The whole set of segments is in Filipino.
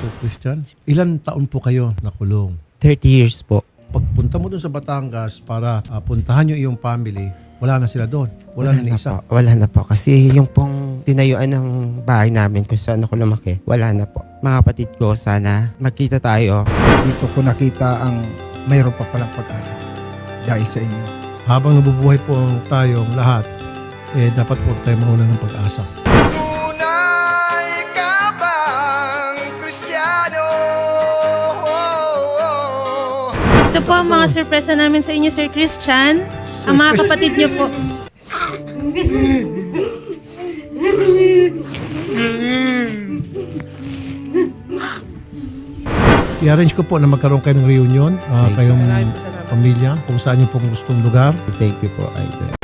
Sir Christian. Ilan taon po kayo nakulong? 30 years po. Pagpunta mo doon sa Batangas para ah, puntahan yung iyong family, wala na sila doon. Wala, na ni isa. po. Wala na po. Kasi yung pong tinayuan ng bahay namin kung saan ako lumaki, wala na po. Mga kapatid ko, sana magkita tayo. dito ko nakita ang mayroon pa palang pag-asa dahil sa inyo. Habang nabubuhay po tayong lahat, eh, dapat huwag tayo mauna ng pag-asa. Ito po ang mga sorpresa namin sa inyo, Sir Christian. Ang mga kapatid niyo po. I-arrange ko po na magkaroon kayo ng reunion, ah, kayong pamilya, kung saan yung pong gustong lugar. Thank you po, Idol.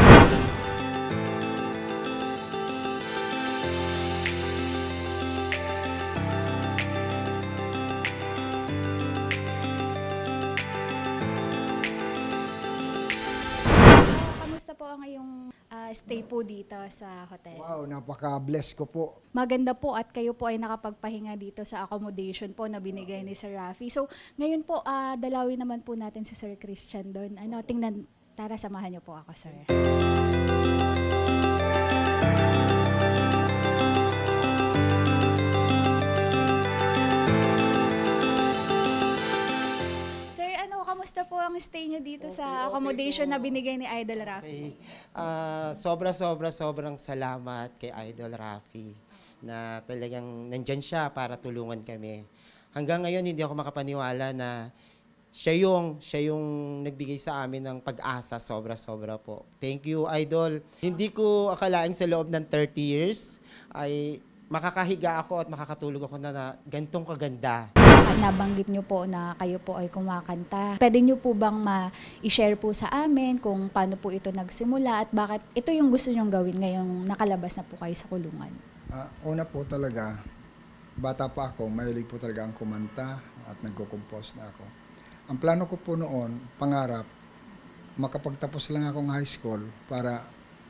Sa hotel? Wow, napaka-bless ko po. Maganda po at kayo po ay nakapagpahinga dito sa accommodation po na binigay ni Sir Rafi. So, ngayon po, ah, dalawin naman po natin si Sir Christian doon. Ano, tingnan, tara samahan niyo po ako, sir. Sir, kamusta po ang stay niyo dito sa accommodation na binigay ni Idol Rafi? Okay. Ah, sobra, sobra, sobrang salamat kay Idol Rafi na talagang nandyan siya para tulungan kami. Hanggang ngayon, hindi ako makapaniwala na siya yung, siya yung nagbigay sa amin ng pag-asa. Sobra-sobra po. Thank you, Idol. Hindi ko akalain sa loob ng 30 years ay makakahiga ako at makakatulog ako na, na gantong kaganda. Nabanggit niyo po na kayo po ay kumakanta. Pwede niyo po bang ma-share po sa amin kung paano po ito nagsimula at bakit ito yung gusto niyong gawin ngayong nakalabas na po kayo sa kulungan? Ah, una po talaga, bata pa ako, mahilig po talaga ang kumanta at nagko-compose na ako. Ang plano ko po noon, pangarap, makapagtapos lang akong high school para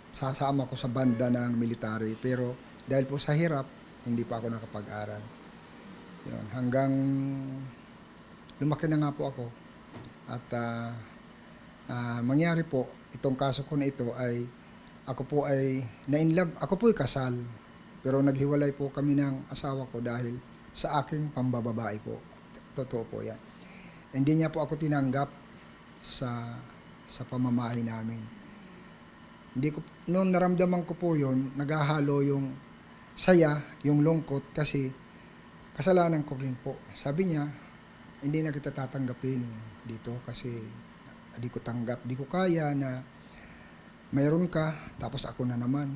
sasama ko sa banda ng military. Pero dahil po sa hirap, hindi pa ako nakapag-aral. Yun, hanggang lumaki na nga po ako. At ah, ah, mangyari po, itong kaso ko na ito ay ako po ay na-inlove, ako po ay kasal. Pero naghiwalay po kami ng asawa ko dahil sa aking pambababae po. Totoo po yan. Hindi niya po ako tinanggap sa sa pamamahay namin. Hindi ko noon naramdaman ko po 'yon, naghahalo yung saya, yung lungkot kasi kasalanan ko rin po. Sabi niya, hindi na kita tatanggapin dito kasi hindi ko tanggap, hindi ko kaya na mayroon ka tapos ako na naman.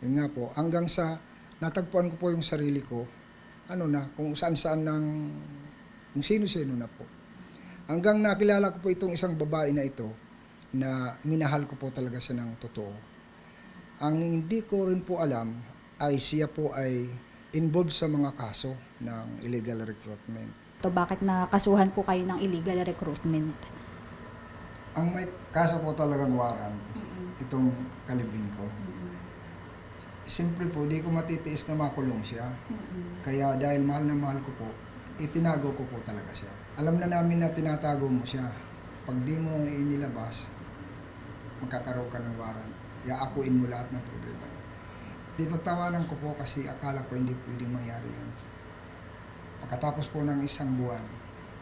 Yun nga po, hanggang sa natagpuan ko po yung sarili ko, ano na, kung saan-saan ng, kung sino-sino na po. Hanggang nakilala ko po itong isang babae na ito, na minahal ko po talaga siya ng totoo. Ang hindi ko rin po alam, ay siya po ay involved sa mga kaso ng illegal recruitment. To bakit nakasuhan po kayo ng illegal recruitment? Ang may kaso po talagang warrant, itong kalibin ko. Siyempre po, di ko matitiis na makulong siya. Kaya dahil mahal na mahal ko po, itinago ko po talaga siya. Alam na namin na tinatago mo siya. Pag di mo inilabas, magkakaroon ka ng warrant. Yaakuin mo lahat ng problema. Tinatawanan ko po kasi akala ko hindi pwedeng mangyari yun. Pagkatapos po ng isang buwan,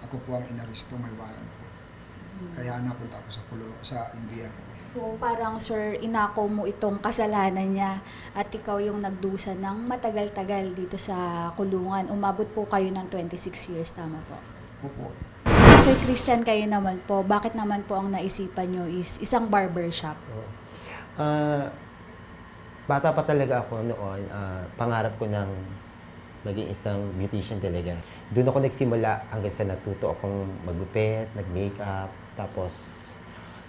ako po ang inaresto, may warrant po. Kaya napunta ako sa kulo, sa India. So parang sir, inako mo itong kasalanan niya at ikaw yung nagdusa ng matagal-tagal dito sa kulungan. Umabot po kayo ng 26 years, tama po? Opo. Sir Christian, kayo naman po, bakit naman po ang naisipan nyo is isang barbershop? Ah, bata pa talaga ako noon, ah, pangarap ko ng maging isang beautician talaga. Doon ako nagsimula hanggang sa natuto akong magupit, nag-makeup, tapos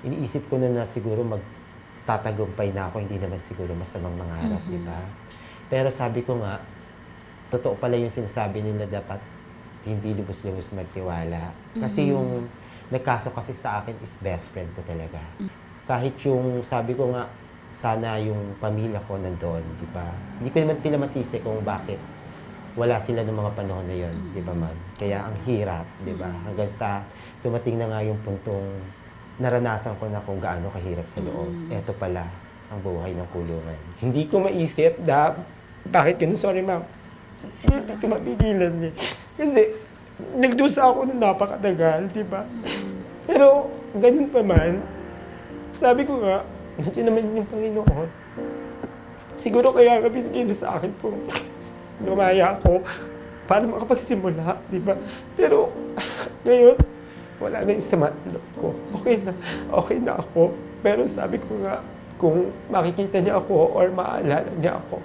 iniisip ko noon na siguro magtatagumpay na ako, hindi naman siguro masamang mangarap, di ba? Pero sabi ko nga, totoo pala yung sinasabi nila dapat hindi lubos-lubos magtiwala. Kasi yung nagkaso kasi sa akin is best friend ko talaga. Kahit yung sabi ko nga, sana yung pamilya ko nandoon, di ba? Hindi ko naman sila masisi kung bakit wala sila ng mga panahon na yon, di ba ma'am? Kaya ang hirap, di ba? Hanggang sa dumating na nga yung puntong naranasan ko na kung gaano kahirap sa loob. Eto pala ang buhay ng kulungan. Hindi ko maisip na bakit yun? Sorry ma'am. Hindi ko mapigilan eh. Kasi nagdusa ako ng napakatagal, di ba? Pero ganun pa man, sabi ko nga, nandiyan naman yung Panginoon. Siguro kaya nga binigay sa akin po lumaya ako para makapagsimula, di ba? Pero ngayon, wala na yung sama ko. Okay na, okay na ako. Pero sabi ko nga, kung makikita niya ako or maalala niya ako,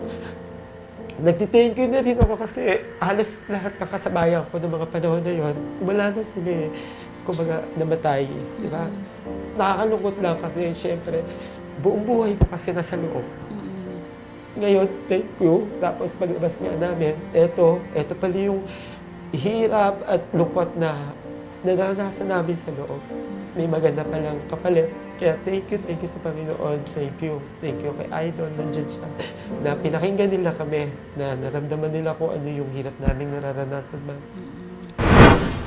nagtithank you na rin ako kasi halos lahat ng kasabayan ko ng mga panahon na yon, wala na sila eh. Kumbaga, namatay, di ba? Nakakalungkot lang kasi syempre, buong buhay ko kasi nasa loob. Ngayon, thank you. Tapos paglabas nga namin, eto, eto pala yung hirap at lungkot na naranasan namin sa loob. May maganda palang kapalit. Kaya thank you, thank you sa Panginoon. Thank you, thank you kay Idol. Nandiyan siya. Na pinakinggan nila kami. Na naramdaman nila kung ano yung hirap naming nararanasan man.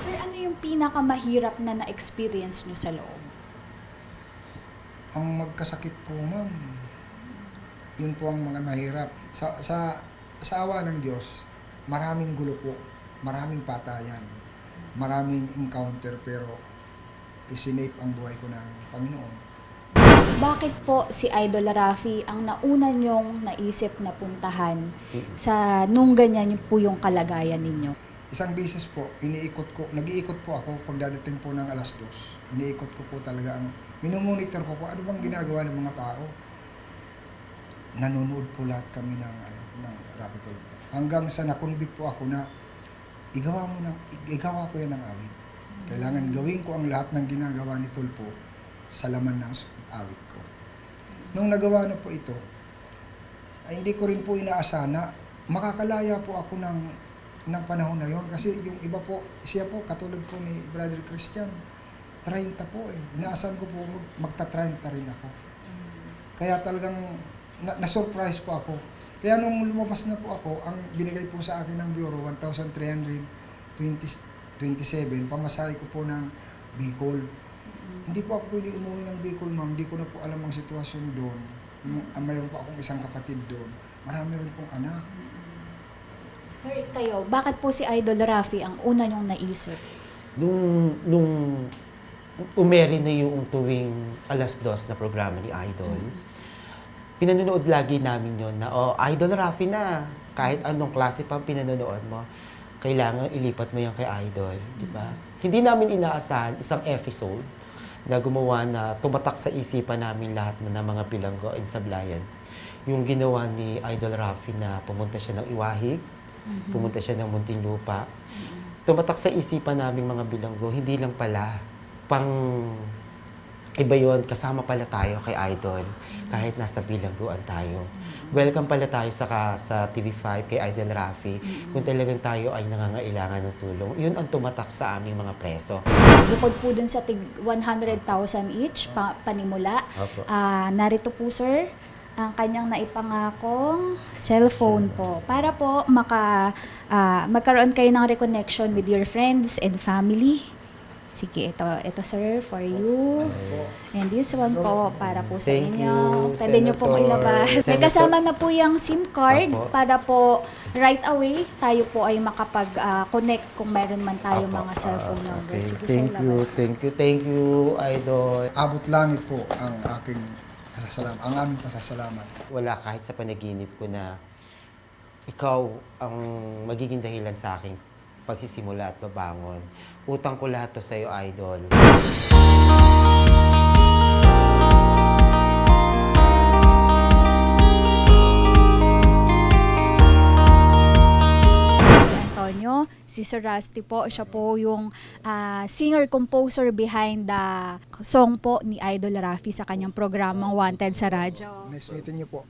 Sir, ano yung pinakamahirap na na-experience nyo sa loob? Ang magkasakit po, ma'am, yun po ang mga mahirap. Sa, sa, sa awa ng Diyos, maraming gulo po, maraming patayan, maraming encounter, pero isinape ang buhay ko ng Panginoon. Bakit po si Idol Rafi ang nauna nyong naisip na puntahan sa nung ganyan po yung kalagayan ninyo? Isang beses po, iniikot ko, nag-iikot po ako pagdadating po ng alas dos. Iniikot ko po talaga ang, minomonitor ko po ano bang ginagawa ng mga tao. Nanonood po lahat kami ng, ano, ng rabbit hole. Hanggang sa nakonvict po ako na igawa mo ng, igawa ko yan ng awit. Kailangan gawin ko ang lahat ng ginagawa ni Tulpo sa laman ng awit ko. Nung nagawa na po ito, ay hindi ko rin po inaasahan na makakalaya po ako ng ng panahon na yon kasi yung iba po siya po katulad po ni Brother Christian 30 po eh. Inaasahan ko po mag, magta-30 rin ako. Kaya talagang na, na-surprise po ako. Kaya nung lumabas na po ako ang binigay po sa akin ng bureau 1,327 pamasahe ko po ng Bicol. Hindi po ako pwede umuwi ng Bicol ma'am. Hindi ko na po alam ang sitwasyon doon. Ah, mayroon po akong isang kapatid doon. Marami rin pong anak. Sir, kayo, bakit po si Idol Rafi ang una nyong naisip? Nung, nung umeri na yung tuwing alas dos na programa ni Idol, pinanonood lagi namin yon na, oh, Idol Rafi na. Kahit anong klase pa ang pinanonood mo, kailangan ilipat mo yan kay Idol. Di ba? Hindi namin inaasahan isang episode na gumawa na tumatak sa isipan namin lahat ng mga bilanggo in Sablayan. Yung ginawa ni Idol Rafi na pumunta siya ng Iwahig, pumunta siya ng Muntinlupa, tumatak sa isipan namin mga bilanggo, hindi lang pala pang iba yon kasama pala tayo kay Idol kahit nasa bilangguan tayo. Welcome pala tayo sa, sa TV5 kay Idol Rafi kung talagang tayo ay nangangailangan ng tulong. Yun ang tumatak sa aming mga preso. Bukod po dun sa tig 100,000 each pa, panimula, Opo. ah, narito po sir ang kanyang naipangakong cellphone po para po maka ah, magkaroon kayo ng reconnection with your friends and family. Sige, ito, ito sir, for you. And this one po, para po sa Thank inyo. you, Pwede nyo pong Senator. ilabas. May Senator. kasama na po yung SIM card Apo. para po right away tayo po ay makapag-connect kung meron man tayo Apo. mga cellphone Ah, numbers. okay. Sige, Thank sir, you, labas. thank you, thank you, Idol. abot langit po ang aking pasasalamat, ang aming pasasalamat. Wala kahit sa panaginip ko na ikaw ang magiging dahilan sa aking pagsisimula at babangon. Utang ko lahat to sa'yo, Idol. Sir Antonio, si Sir Rusty po, siya po yung ah, singer-composer behind the song po ni Idol Rafi sa kanyang programang Wanted sa radyo. Nice meeting niyo po.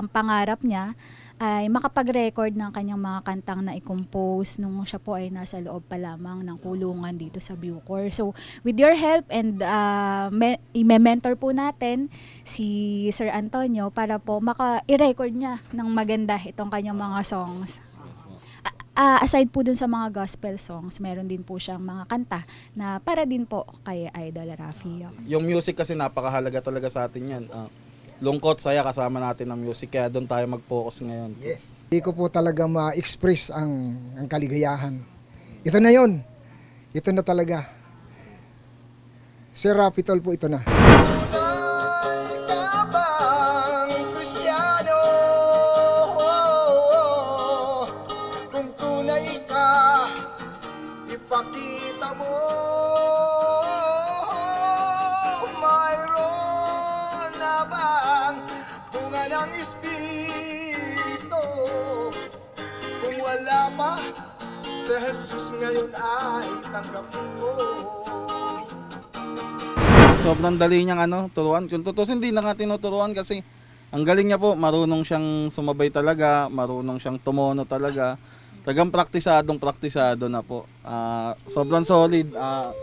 Ang pangarap niya ay makapag-record ng kanyang mga kantang na i-compose nung siya po ay nasa loob pa lamang ng kulungan dito sa Bucor. So, with your help and uh, me- i-mentor po natin si Sir Antonio para po maka-i-record niya ng maganda itong kanyang mga songs. ah, aside po dun sa mga gospel songs, meron din po siyang mga kanta na para din po kay Idol Rafi. Yung music kasi napakahalaga talaga sa atin yan. Ah, lungkot, saya kasama natin ang music. Kaya doon tayo mag-focus ngayon. Yes. Hindi ko po talaga ma-express ang, ang kaligayahan. Ito na yon. Ito na talaga. Sir Rapitol po, ito na. Wala pa, sa Jesus ngayon ay tanggapin mo Sobrang dali niyang ano, turuan. Kung tutusin, hindi na nga tinuturuan kasi ang galing niya po, marunong siyang sumabay talaga, marunong siyang tumono talaga. Tagang praktisadong praktisado na po. Ah, sobrang solid. Ah,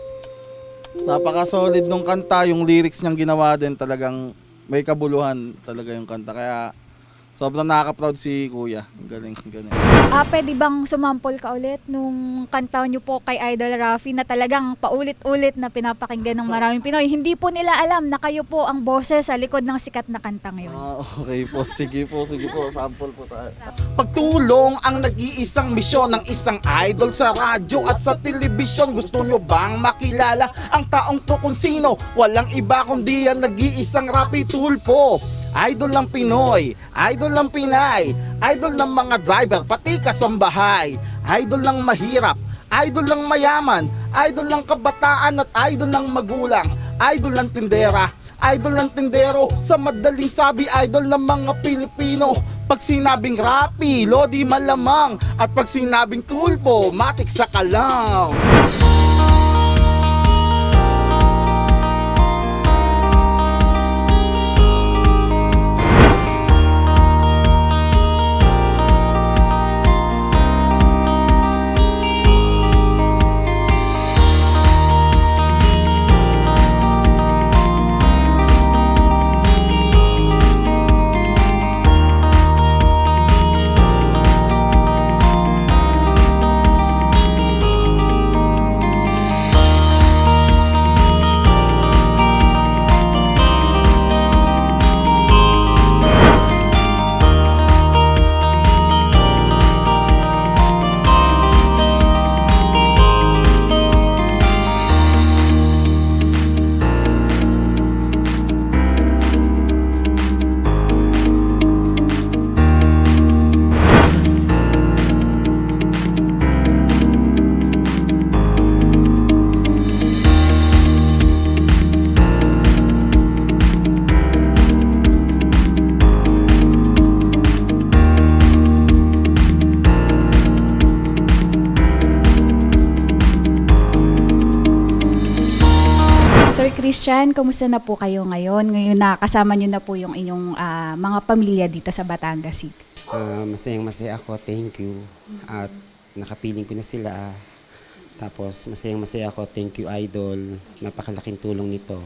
napaka-solid nung kanta, yung lyrics niyang ginawa din talagang may kabuluhan talaga yung kanta. Kaya sobrang nakaka-proud si Kuya. Ang galing, ang galing. Ah, pwede bang sumampol ka ulit nung kanta niyo po kay Idol Rafi na talagang paulit-ulit na pinapakinggan ng maraming Pinoy? Hindi po nila alam na kayo po ang boses sa likod ng sikat na kanta ngayon. Ah, okay po. Sige po, sige po. Sample po tayo. Pagtulong ang nag-iisang misyon ng isang idol sa radyo at sa telebisyon. Gusto nyo bang makilala ang taong to kung sino? Walang iba kundi ang nag-iisang rapi tulpo. Idol ng Pinoy, idol ng Pinay, idol ng mga driver, pati kasambahay, idol ng mahirap, idol ng mayaman, idol ng kabataan at idol ng magulang, idol ng tindera, idol ng tindero. Sa madaling sabi idol ng mga Pilipino. Pag sinabing rapi, lodi malamang. At pag sinabing tulpo, matik sa kalam Sir Christian, kumusta na po kayo ngayon? Ngayon na kasama niyo na po yung inyong ah, mga pamilya dito sa Batangas City. Ah, masayang masaya ako, thank you. At nakapiling ko na sila. Tapos masayang masaya ako, thank you idol. Napakalaking tulong nito.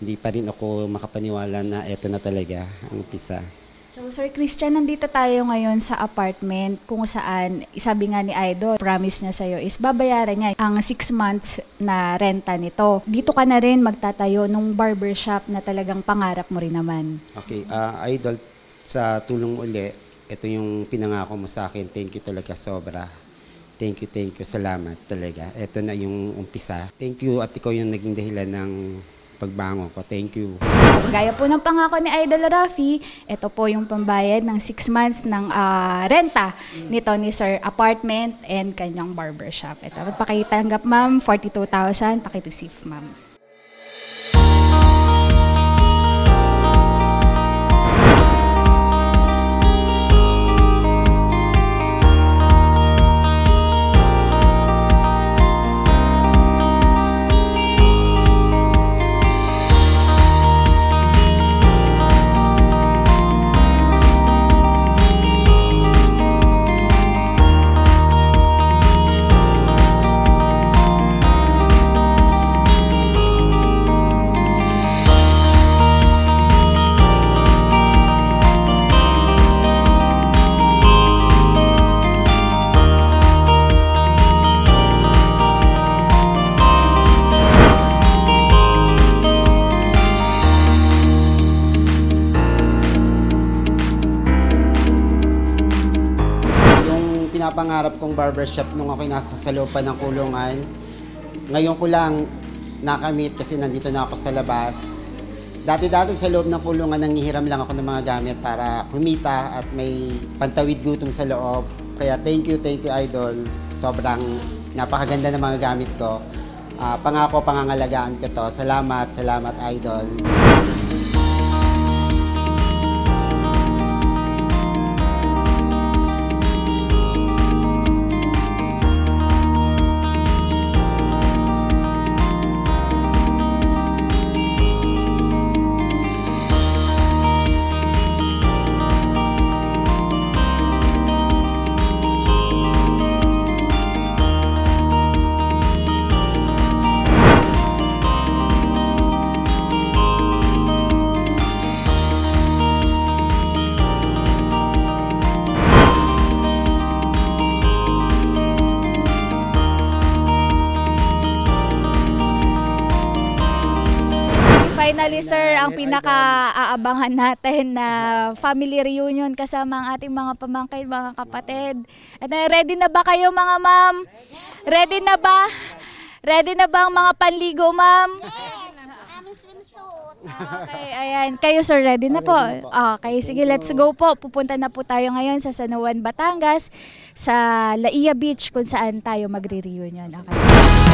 Hindi pa rin ako makapaniwala na eto na talaga ang umpisa. So Sir Christian, nandito tayo ngayon sa apartment kung saan, sabi nga ni Idol, promise niya sa'yo is babayaran niya ang 6 months na renta nito. Dito ka na rin magtatayo nung barbershop na talagang pangarap mo rin naman. Okay, ah, idol, sa tulong uli, ito yung pinangako mo sa akin. Thank you talaga sobra. Thank you, thank you. Salamat talaga. Ito na yung umpisa. Thank you at ikaw yung naging dahilan ng pagbango ko. Thank you. Gaya po ng pangako ni Idol Rafi, ito po yung pambayad ng 6 months ng ah, renta ni Sir Apartment and kanyang barbershop. Ito, pakitanggap ma'am, 42,000, pakireceive ma'am. Pinapangarap kong barbershop nung ako'y nasa sa loob pa ng kulungan. Ngayon ko lang nakamit kasi nandito na ako sa labas. Dati-dati sa loob ng kulungan, nangihiram lang ako ng mga gamit para kumita at may pantawid gutom sa loob. Kaya thank you, thank you Idol. Sobrang napakaganda ng mga gamit ko. Ah, pangako, pangangalagaan ko to. Salamat, salamat Idol. Pinaka-aabangan natin na family reunion kasama ang ating mga pamangkin, mga kapatid. At ready na ba kayo mga ma'am? Ready na ba? Ready na ba ang mga panligo, ma'am? Okay, ayan. Kayo sir, ready na po? Okay, sige, let's go po. Pupunta na po tayo ngayon sa San Juan, Batangas, sa Laia Beach, kung saan tayo magre-reunion. Okay.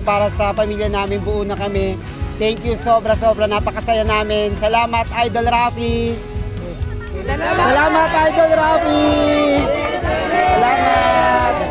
Reunion para sa pamilya namin. Buo na kami. Thank you sobra-sobra. Napakasaya namin. Salamat, Idol Rafi. Salamat, Idol Rafi. Salamat.